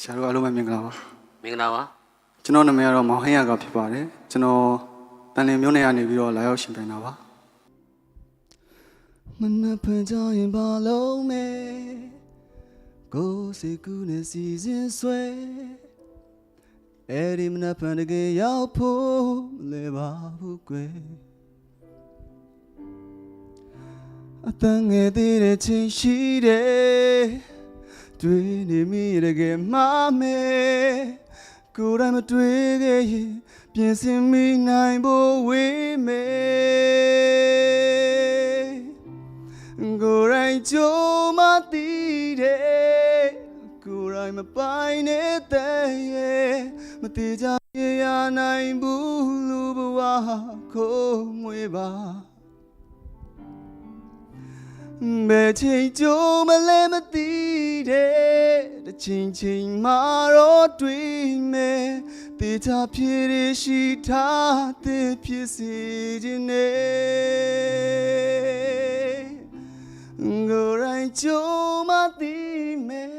ဆရာတို့အားလုံးပဲမင်္ဂလာပါမင်္ဂလာပါကျွန်တော်နာမည်ကတော့မောင်ဟင်းရကဖြစ်ပါတယ်ကျွန်တော်တန်လင်းမြို့နယ်ကနေပြီးတော့လာရောက်ရှင်ပြန်တာပါမနက်ဖန်ကြရင်ဘာလုံးမဲကိုယ်စိတ်ကူးနဲ့စီစဉ်ဆွဲအဲ့ဒီမနက်ဖန်တကယ်ရောက်ဖို့မလဲပါဘူးကွယ်အတန်ငယ်သေးတဲ့ချင်းရှိတယ် တွေ့နေမိတကယ်မှားမယ်ကိုယ်တိုင်မတွေ့ခဲ့ရင်ပြင်ဆင်မိနိုင်ဖို့ဝေးမယ်ကိုယ်တိုင်ကြိုးမသိတဲ့ကိုယ်တိုင်မပိုင်နေတဲ့ရဲ့မတိကြရရနိုင်ဘူးလူဘဝခိုးငွေပါဘယ်ချိန်ကြိုးမလဲမသိ တဲ့တစ်ချိန်ချိန်မှာတော့တွေ့မယ်တေချာဖြစ်ရရှိထားတဲ့ဖြစ်စီခြင်းနဲ့ကိုယ်တိုင်ကြုံမသိမယ်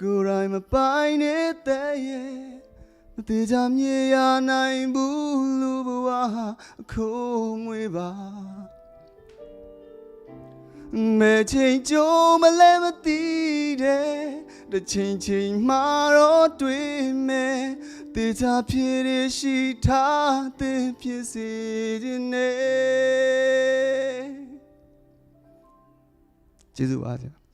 ကိုယ်တိုင်မပိုင်နေတဲ့ရဲ့မသေးချာမြေရနိုင်ဘူးလူဘဝအခိုးငွေပါမဲချင်းကြုံမလဲမသိတဲ့ တစ်ချိန်ချိန်မှာတော့တွေ့မယ်တေချာဖြစ်ရရှိထားတဲ့ဖြစ်စီခြင်းနဲ့ကျေးဇူးပါဆရာ